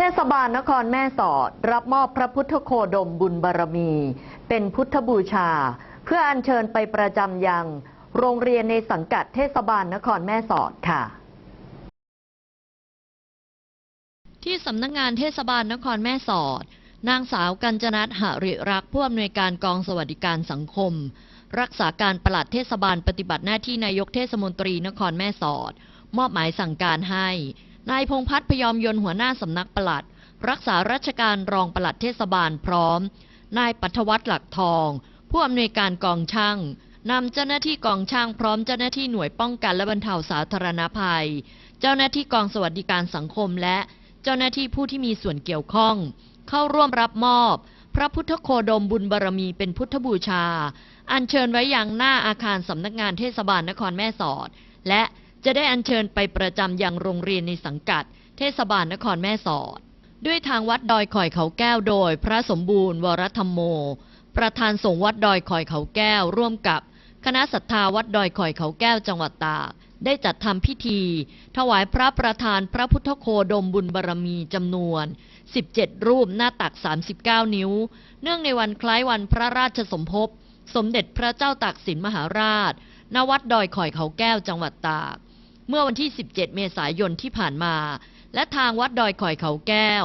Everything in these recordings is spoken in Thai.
เทศบาลนครแม่สอด รับมอบพระพุทธโคดมบุญบารมี เป็นพุทธบูชา เพื่ออัญเชิญไปประจำยัง โรงเรียนในสังกัดเทศบาลนครแม่สอดค่ะ ที่สำนักงานเทศบาลนครแม่สอด นางสาวกัญจนัทหริรักผู้อำนวยการกองสวัสดิการสังคม รักษาการปลัดเทศบาลปฏิบัติหน้าที่นายกเทศมนตรีนครแม่สอด มอบหมายสั่งการให้ นายพงพัฒน์พยอมยนต์หัวหน้าสำนักปลัด รักษาราชการรองปลัดเทศบาลพร้อม นายปัทวัฒน์หลักทอง ผู้อำนวยการกองช่างนำเจ้าหน้าที่กองช่างพร้อมเจ้าหน้าที่หน่วยป้องกันและบรรเทาสาธารณภัย เจ้าหน้าที่กองสวัสดิการสังคมและเจ้าหน้าที่ผู้ที่มีส่วนเกี่ยวข้อง เข้าร่วมรับมอบ พระพุทธโคดมบุญบารมีเป็นพุทธบูชา อัญเชิญไว้ยังหน้าอาคารสำนักงานเทศบาลนครแม่สอด และ จะได้อัญเชิญไปประจำยังโรงเรียนในสังกัด เทศบาลนครแม่สอด ด้วยทางวัดดอยข่อยเขาแก้วโดย พระสมบูรณ์ วรธรรมโม ประธานสงฆ์วัดดอยข่อยเขาแก้ว ร่วมกับคณะศรัทธาวัดดอยข่อยเขาแก้วจังหวัดตากได้จัดทำพิธี ถวายพระประธานพระพุทธโคดมบุญบารมีจำนวน 17 รูปหน้าตัก 39 นิ้ว เนื่องในวันคล้ายวันพระราชสมภพ สมเด็จพระเจ้าตากสินมหาราช ณ วัดดอยข่อยเขาแก้วจังหวัดตาก เมื่อวันที่ 17 เมษายนที่ผ่านมา และทางวัดดอยข่อยเขาแก้ว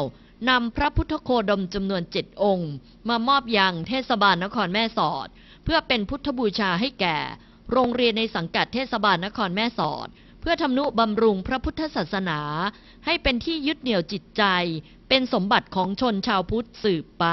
นำพระพุทธโคดมจำนวนเจ็ดองค์ มามอบยังเทศบาลนครแม่สอด เพื่อเป็นพุทธบูชาให้แก่ โรงเรียนในสังกัดเทศบาลนครแม่สอด เพื่อทำนุบำรุงพระพุทธศาสนา ให้เป็นที่ยึดเหนี่ยวจิตใจ เป็นสมบัติของชนชาวพุทธสืบไป